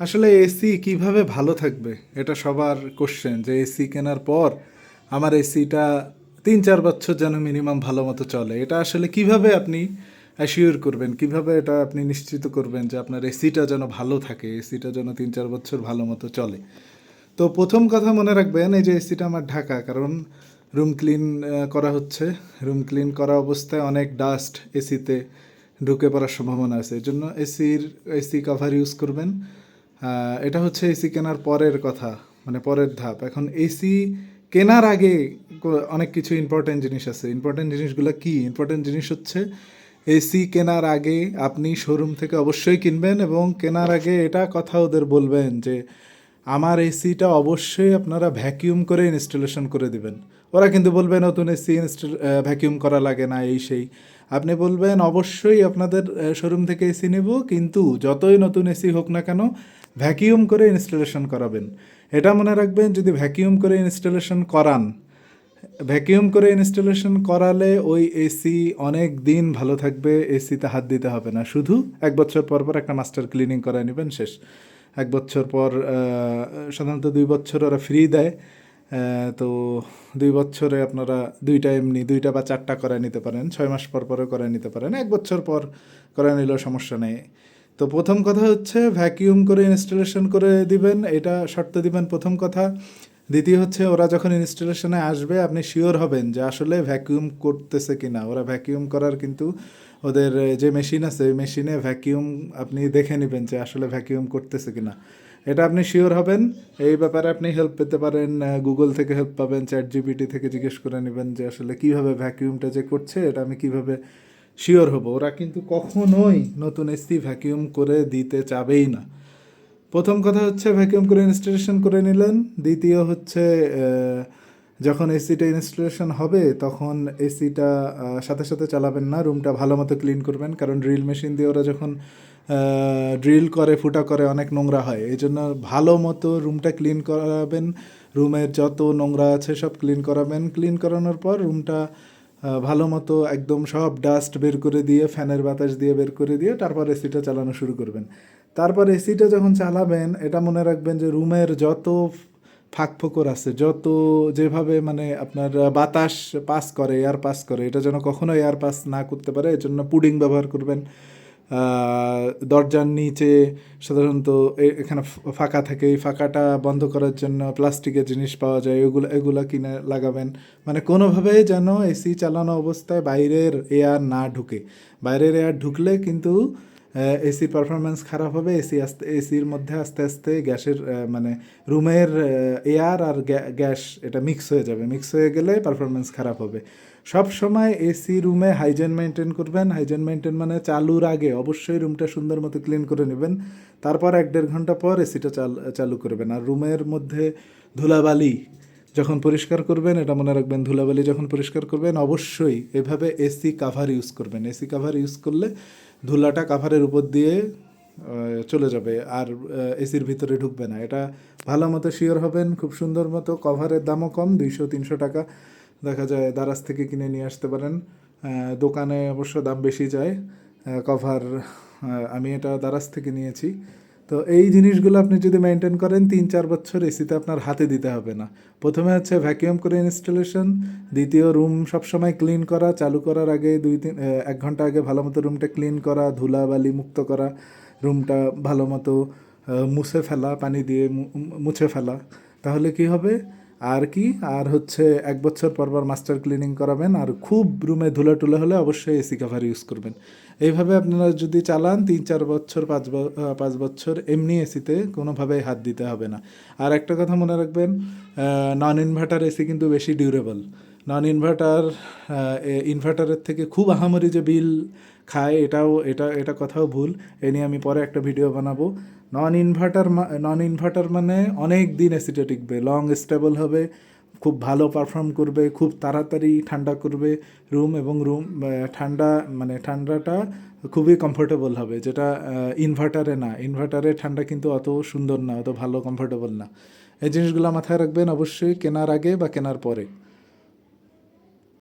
আসলে এসি কীভাবে ভালো থাকবে? এটা সবার কোশ্চেন যে এসি কেনার পর আমার এসিটা তিন, চার বছর যেন মিনিমাম ভালো মতো চলে। এটা আসলে কীভাবে আপনি অ্যাসিওর করবেন? কীভাবে এটা আপনি নিশ্চিত করবেন যে আপনার এসিটা যেন ভালো থাকে? এসিটা যেন তিন, চার বছর ভালো মতো চলে। তো প্রথম কথা মনে রাখবেন, এই যে এসিটা আমার ঢাকা, কারণ রুম ক্লিন করা হচ্ছে। রুম ক্লিন করা অবস্থায় অনেক ডাস্ট এসিতে ঢুকে পড়ার সম্ভাবনা আছে। এই জন্য এসির এসি কভার ইউজ করবেন। এটা হচ্ছে এসি কেনার পরের কথা মানে পরের ধাপ। এখন এসি কেনার আগে অনেক কিছু ইম্পর্টেন্ট জিনিস আছে। ইম্পর্টেন্ট জিনিসগুলো কি? ইম্পর্টেন্ট জিনিস হচ্ছে এসি কেনার আগে আপনি শোরুম থেকে অবশ্যই কিনবেন এবং কেনার আগে এটা কথা ওদের বলবেন যে, আমার এসিটা অবশ্যই আপনারা ভ্যাকিউম করে ইনস্টলেশন করে দিবেন। ওরা কিন্তু বলবে, নতুন এসি ইনস্টল ভ্যাকিউম করা লাগে না, এই সেই। আপনি বলবেন, অবশ্যই আপনাদের শোরুম থেকে এসি নেব, কিন্তু যতই নতুন এসি হোক না কেন ভ্যাকিউম করে ইনস্টলেশন করাবেন। এটা মনে রাখবেন, যদি ভ্যাকিউম করে ইনস্টলেশন করান, ভ্যাকিউম করে ইনস্টলেশন করালে ওই এসি অনেক দিন ভালো থাকবে এসিতে হাত দিতে হবে না। শুধু এক বছর পর পর একটা মাস্টার ক্লিনিং করায় নেবেন, শেষ। এক বছর পর সাধারণত দুই বছর ওরা ফ্রি দেয় তো দুই বছরে আপনারা দুইটা এমনি, দুইটা বা চারটা করায় নিতে পারেন, ছয় মাস পর পরে করায় নিতে পারেন। এক বছর পর করায় নিলেও সমস্যা নেই। তো প্রথম কথা হচ্ছে ভ্যাকিউম করে ইনস্টলেশন করে দিবেন, এটা শর্ত দিবেন প্রথম কথা। দ্বিতীয় হচ্ছে ওরা যখন ইনস্টলেশনে আসবে, আপনি শিওর হবেন যে আসলে ভ্যাকিউম করতেছে কি না ওরা ভ্যাকিউম করার কিন্তু ওদের যে মেশিন আছে, ওই মেশিনে ভ্যাকিউম আপনি দেখে নেবেন যে আসলে ভ্যাকিউম করতেছে কিনা। এটা আপনি শিওর হবেন। এই ব্যাপারে আপনি হেল্প পেতে পারেন গুগল থেকে হেল্প পাবেন চ্যাট জিপিটি থেকে জিজ্ঞেস করে নেবেন যে আসলে কীভাবে ভ্যাকিউমটা যে করছে, এটা আমি কীভাবে শিওর হব, ওরা কিন্তু কখনোই নতুন এসি ভ্যাকিউম করে দিতে চাবেই না। প্রথম কথা হচ্ছে ভ্যাকিউম করে ইনস্টলেশন করে নিলেন, দ্বিতীয় হচ্ছে যখন এসিটা ইনস্টলেশন হবে তখন এসিটা সাথে সাথে চালাবেন না, রুমটা ভালো মতো ক্লিন করবেন, কারণ ড্রিল মেশিন দিয়ে ওরা যখন ড্রিল করে, ফুটা করে, অনেক নোংরা হয়। এই জন্য ভালো মতো রুমটা ক্লিন করাবেন, রুমের যত নোংরা আছে সব ক্লিন করাবেন। ক্লিন করানোর পর রুমটা ভালো মতো একদম সব ডাস্ট বের করে দিয়ে, ফ্যানের বাতাস দিয়ে বের করে দিয়ে তারপর এসিটা চালানো শুরু করবেন। তারপর এসিটা যখন চালাবেন, এটা মনে রাখবেন যে রুমের যত ফাঁক ফোকর আছে, যত যেভাবে মানে আপনার বাতাস পাস করে এয়ার পাস করে, এটা যেন কখনো এয়ার পাস না করতে পারে এর জন্য পুডিং ব্যবহার করবেন। দরজার নিচে সাধারণত এখানে ফাঁকা থাকে। এই ফাঁকাটা বন্ধ করার জন্য প্লাস্টিকের জিনিস পাওয়া যায়। এগুলো এগুলো কিনে লাগাবেন। মানে কোনোভাবে যেন এসি চালানো অবস্থায় বাইরের এয়ার না ঢুকে। বাইরের এয়ার ঢুকলে কিন্তু এসির পারফরমেন্স খারাপ হবে। এসি আস্তে এসির মধ্যে আস্তে আস্তে গ্যাসের মানে রুমের এয়ার আর গ্যাস এটা মিক্স হয়ে যাবে। মিক্স হয়ে গেলে পারফরমেন্স খারাপ হবে। সব সময় এসি রুমে হাইজেন মেনটেন করবেন। হাইজেন মেনটেন মানে চালুর আগে অবশ্যই রুমটা সুন্দর মতো ক্লিন করে নেবেন। তারপর এক দেড় ঘণ্টা পর এসিটা চাল করবেন। আর রুমের মধ্যে ধুলাবালি যখন পরিষ্কার করবেন, এটা মনে রাখবেন ধুলাবালি যখন পরিষ্কার করবেন, অবশ্যই এভাবে এসি কাভার ইউজ করবেন। এসি কাভার ইউজ করলে ধুলাটা কাভারের উপর দিয়ে চলে যাবে। আর এসির ভিতরে ঢুকবে না। এটা ভালো মতো শিওর হবেন। খুব সুন্দর মতো কভারের দামও কম, দুইশো, তিনশো টাকা। দেখা যায় দারাজ থেকে কিনে নিয়ে আসতে পারেন। দোকানে অবশ্য দাম বেশি যায় কভার আমি এটা দারাজ থেকে নিয়েছি। তো এই জিনিসগুলো আপনি যদি মেনটেন করেন, তিন চার বছর এসিতে আপনার হাতে দিতে হবে না। প্রথমে হচ্ছে ভ্যাকিউম করে ইনস্টলেশন দ্বিতীয় রুম সবসময় ক্লিন করা, চালু করার আগে দুই তিন এক ঘণ্টা আগে ভালো মতো রুমটা ক্লিন করা ধুলাবালি মুক্ত করা রুমটা ভালো মতো মুছে ফেলা, পানি দিয়ে মুছে ফেলা। তাহলে কি হবে? আর কি? আর হচ্ছে এক বছর পর পর মাস্টার ক্লিনিং করাবেন আর খুব রুমে ধুলা টুলা হলে অবশ্যই এসি কাভার ইউজ করবেন। এইভাবে আপনারা যদি চালান, তিন, চার বছর, পাঁচ পাঁচ বছর এমনি এসিতে কোনোভাবেই হাত দিতে হবে না। আর একটা কথা মনে রাখবেন নন ইনভার্টার এসি কিন্তু বেশি ডিউরেবল নন ইনভার্টার ইনভার্টারের থেকে খুব আহামরি যে বিল খায় এটাও, এটা এটা কথাও ভুল। এ নিয়ে আমি পরে একটা ভিডিও বানাবো। নন ইনভার্টার নন ইনভার্টার মানে অনেক দিন এসিটা টিকবে লং স্টেবল হবে, খুব ভালো পারফর্ম করবে, খুব তাড়াতাড়ি ঠান্ডা করবে রুম এবং রুম ঠান্ডা মানে ঠান্ডাটা খুবই কমফোর্টেবল হবে, যেটা ইনভার্টারে না ইনভার্টারে ঠান্ডা কিন্তু অত সুন্দর না, অত ভালো কমফোর্টেবল না। এই জিনিসগুলো মাথায় রাখবেন অবশ্যই, কেনার আগে বা কেনার পরে।